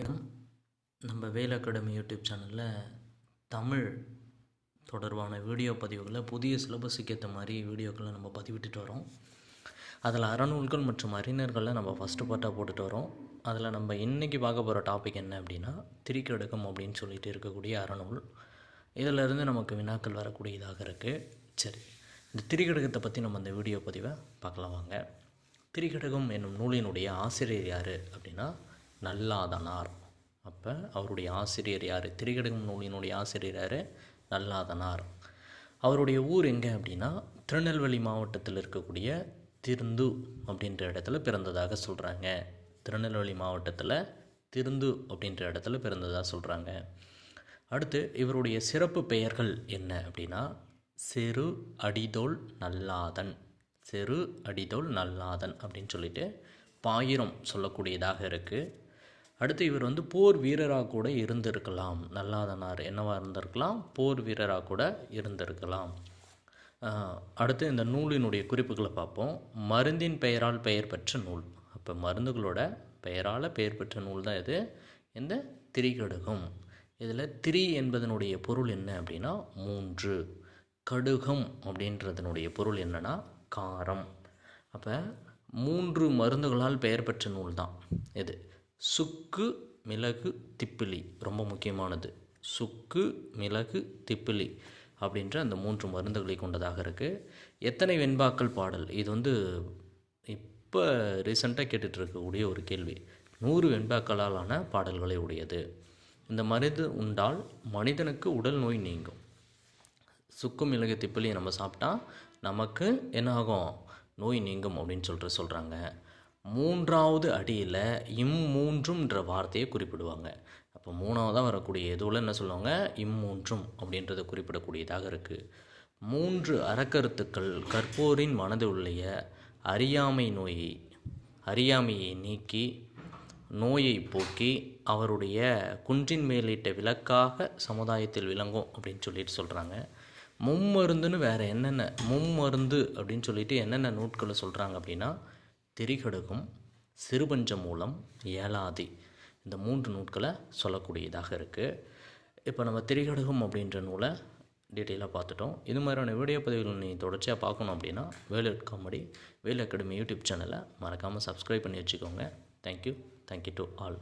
நம்ம வேல் academy YouTube சேனலில் தமிழ் தொடர்பான வீடியோ பதிவுகளை புதிய சிலபஸுக்கு ஏற்ற மாதிரி வீடியோக்களை நம்ம பதிவிட்டுட்டு வரோம். அதில் அறநூல்கள் மற்றும் அறிஞர்களை நம்ம ஃபஸ்ட்டு பார்ட்டாக போட்டுட்டு வரோம். அதில் நம்ம இன்றைக்கி பார்க்க போகிற டாபிக் என்ன அப்படின்னா திரிக்கடுக்கம் அப்படின்னு சொல்லிட்டு இருக்கக்கூடிய அறநூல். இதிலிருந்து நமக்கு வினாக்கள் வரக்கூடியதாக இருக்குது சரி இந்த திரிகடகத்தை பற்றி நம்ம இந்த வீடியோ பதிவை பார்க்கலாம் வாங்க. திரிகடகம் என்னும் நூலினுடைய ஆசிரியர் யார் அப்படின்னா நல்லாதனார் அப்போ அவருடைய ஆசிரியர் யார்? திரிகடகம் நூலினுடைய ஆசிரியர் யார்? நல்லாதனார் அவருடைய ஊர் எங்கே அப்படின்னா திருநெல்வேலி மாவட்டத்தில் இருக்கக்கூடிய திருந்து அப்படின்ற இடத்துல பிறந்ததாக சொல்கிறாங்க திருநெல்வேலி மாவட்டத்தில் திருந்து அப்படின்ற இடத்துல பிறந்ததாக சொல்கிறாங்க அடுத்து இவருடைய சிறப்பு பெயர்கள் என்ன அப்படின்னா செரு அடிதோல் நல்லாதன் செரு அடிதோல் நல்லாதன் அப்படின்னு சொல்லிட்டு பாயிரம் சொல்லக்கூடியதாக இருக்குது அடுத்து இவர் வந்து போர் வீரராக கூட இருந்திருக்கலாம். நல்லாதனார். என்னவாக இருந்திருக்கலாம்? போர் வீரராக கூட இருந்திருக்கலாம். அடுத்து இந்த நூலினுடைய குறிப்புகளை பார்ப்போம். மருந்தின் பெயரால் பெயர் பெற்ற நூல். அப்போ மருந்துகளோட பெயரால் பெயர் பெற்ற நூல் தான் இது. இந்த திரிகடுகம். இதில் திரி என்பதனுடைய பொருள் என்ன அப்படின்னா மூன்று. கடுகம் அப்படின்றதனுடைய பொருள் என்னென்னா காரம். அப்போ மூன்று மருந்துகளால் பெயர் பெற்ற நூல் தான் இது. சுக்கு மிளகு திப்பிலி. ரொம்ப முக்கியமானது. சுக்கு மிளகு திப்பிலி அப்படின்ற அந்த மூன்று மருந்துகளை கொண்டதாக இருக்குது எத்தனை வெண்பாக்கள் பாடல்? இது வந்து இப்போ ரீசெண்டாக கேட்டுட்டு இருக்கக்கூடிய ஒரு கேள்வி. நூறு வெண்பாக்களாலான பாடல்களை உடையது. இந்த மருந்து உண்டால் மனிதனுக்கு உடல் நோய் நீங்கும். சுக்கு மிளகு திப்பிலியை நம்ம சாப்பிட்டா நமக்கு என்ன ஆகும்? நோய் நீங்கும் அப்படின்னு சொல்லிட்டு சொல்கிறாங்க மூன்றாவது அடியில் இம்மூன்றும்ன்ற வார்த்தையை குறிப்பிடுவாங்க. அப்போ மூணாவதாக வரக்கூடிய எதுவில் என்ன சொல்லுவாங்க? இம்மூன்றும் அப்படின்றத குறிப்பிடக்கூடியதாக இருக்குது மூன்று அறக்கருத்துக்கள் கற்போரின் உள்ளைய அறியாமை நோயை அறியாமையை நீக்கி நோயை போக்கி அவருடைய குன்றின் மேலிட்ட விளக்காக சமுதாயத்தில் விளங்கும் அப்படின்னு சொல்லிட்டு சொல்கிறாங்க மும்மருந்துன்னு வேறு என்னென்ன மும்மருந்து அப்படின்னு சொல்லிட்டு என்னென்ன நூட்களை சொல்கிறாங்க அப்படின்னா திரிகடுகம் சிறுபஞ்ச மூலம் ஏலாதி இந்த மூன்று நூட்களை சொல்லக்கூடியதாக இருக்குது இப்போ நம்ம திரிகடுகம் அப்படின்ற நூலை டீட்டெயிலாக பார்த்துட்டோம். இது மாதிரியான வீடியோ பதிவுகள் நீ தொடர்ச்சியாக பார்க்கணும் அப்படின்னா Velu comedy Velu academy YouTube சேனலை மறக்காமல் சப்ஸ்கிரைப் பண்ணி வச்சுக்கோங்க. Thank you thank you to all